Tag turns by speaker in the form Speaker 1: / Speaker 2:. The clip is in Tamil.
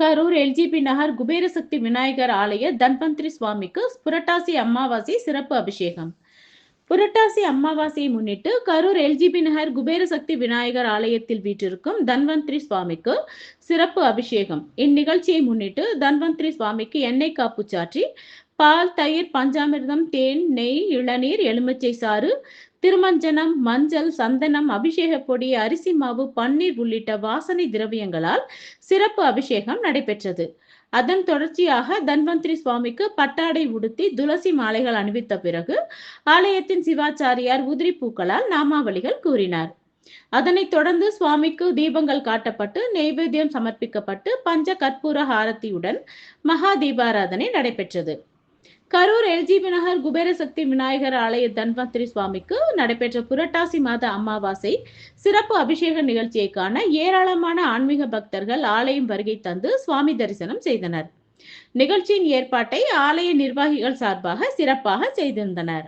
Speaker 1: கரூர் எல்ஜிபி நகர் குபேரசக்தி விநாயகர் ஆலய தன்வந்திரி சுவாமிக்கு புரட்டாசி அமாவாசை சிறப்பு அபிஷேகம். புரட்டாசி அமாவாசையை முன்னிட்டு கரூர் எல்ஜிபி நகர் குபேரசக்தி விநாயகர் ஆலயத்தில் வீற்றிருக்கும் தன்வந்திரி சுவாமிக்கு சிறப்பு அபிஷேகம். இந்நிகழ்ச்சியை முன்னிட்டு தன்வந்திரி சுவாமிக்கு எண்ணெய் காப்பு சாற்றி பால் தயிர் பஞ்சாமிர்தம் தேன் நெய் இளநீர் எலுமிச்சை சாறு திருமஞ்சனம் மஞ்சள் சந்தனம் அபிஷேக பொடி அரிசி மாவு பன்னீர் உள்ளிட்ட வாசனை திரவியங்களால் சிறப்பு அபிஷேகம் நடைபெற்றது. அதன் தொடர்ச்சியாக தன்வந்திரி சுவாமிக்கு பட்டாடை உடுத்தி துளசி மாலைகள் அணிவித்த பிறகு ஆலயத்தின் சிவாச்சாரியார் உதிரி பூக்களால் நாமாவளிகள் கூறினார். அதனைத் தொடர்ந்து சுவாமிக்கு தீபங்கள் காட்டப்பட்டு நெய்வேத்தியம் சமர்ப்பிக்கப்பட்டு பஞ்ச கற்பூர ஹாரத்தியுடன் மகா தீபாராதனை நடைபெற்றது. கரூர் எல்ஜிபி நகர் குபேரசக்தி விநாயகர் ஆலய தன்வந்திரி சுவாமிக்கு நடைபெற்ற புரட்டாசி மாத அமாவாசை சிறப்பு அபிஷேக நிகழ்ச்சியை காண ஏராளமான ஆன்மீக பக்தர்கள் ஆலயம் வருகை தந்து சுவாமி தரிசனம் செய்தனர். நிகழ்ச்சியின் ஏற்பாட்டை ஆலய நிர்வாகிகள் சார்பாக சிறப்பாக செய்திருந்தனர்.